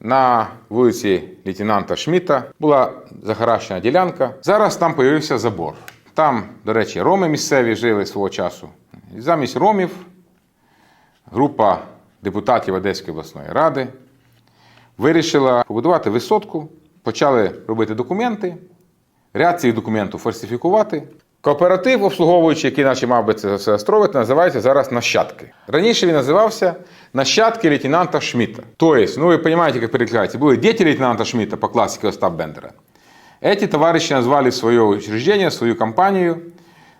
на вулиці лейтенанта Шміта була захаращена ділянка. Зараз там появився забор. Там, до речі, роми місцеві жили свого часу. Замість ромів група депутатів Одеської обласної ради вирішила побудувати висотку, почали робити документи, ряд цих документів фальсифікувати. Кооператив, обслуговуючий, який наче мав би це все строїти, називається зараз Нащадки. Раніше він називався Нащадки лейтенанта Шміта. Тобто, ну ви розумієте, як перекладається, були діти лейтенанта Шміта по классике Остап Бендера. Эти товарищи назвали свое учреждение, свою компанію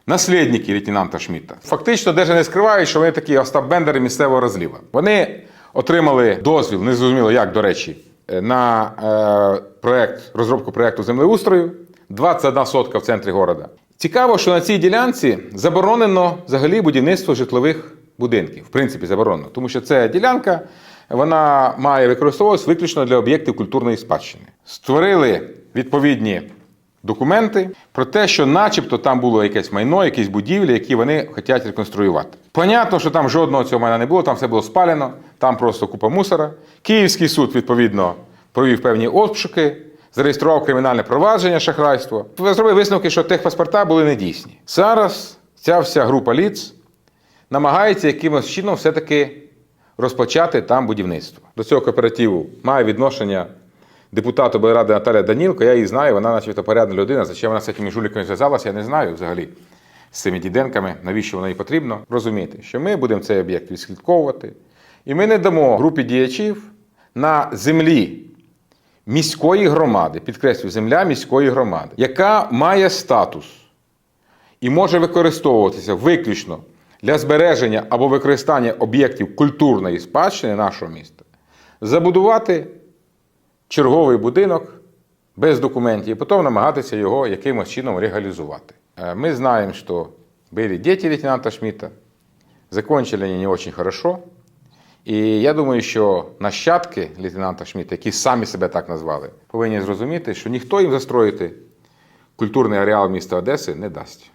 наслідники лейтенанта Шміта. Фактично, навіть не скривають, що вони такі Остап Бендери місцевого розліва. Вони отримали дозвіл, не зрозуміло як, до речі, на е, проект, розробку проекту землеустрою. 21 сотка в центрі города. Цікаво, що на цій ділянці заборонено взагалі будівництво житлових будинків. В принципі, заборонено, тому що ця ділянка вона має використовуватися виключно для об'єктів культурної спадщини. Створили відповідні документи про те, що начебто там було якесь майно, якісь будівлі, які вони хочуть реконструювати. Понятно, що там жодного цього майна не було, там все було спалено, там просто купа мусора. Київський суд, відповідно, провів певні обшуки, зареєстрував кримінальне провадження, шахрайство. Зробив висновки, що техпаспорта були недійсні. Зараз ця вся група ліц намагається якимось чином все-таки розпочати там будівництво. До цього кооперативу має відношення депутат облради Наталя Данілко. Я її знаю, вона начебто порядна людина. Зачем вона з цими жуліками зв'язалася, я не знаю взагалі. З цими діденками, навіщо воно їй потрібно, розуміти, що ми будемо цей об'єкт відслідковувати, і ми не дамо групі діячів на землі міської громади, підкреслюю, земля міської громади, яка має статус і може використовуватися виключно для збереження або використання об'єктів культурної спадщини нашого міста, забудувати черговий будинок без документів і потім намагатися його якимось чином легалізувати. Е, Ми знаємо, що були діти лейтенанта Шмидта, закончили не очень хорошо. І я думаю, що нащадки лейтенанта Шміта, які самі себе так назвали, повинні зрозуміти, що ніхто їм застроїти культурний ареал міста Одеси не дасть.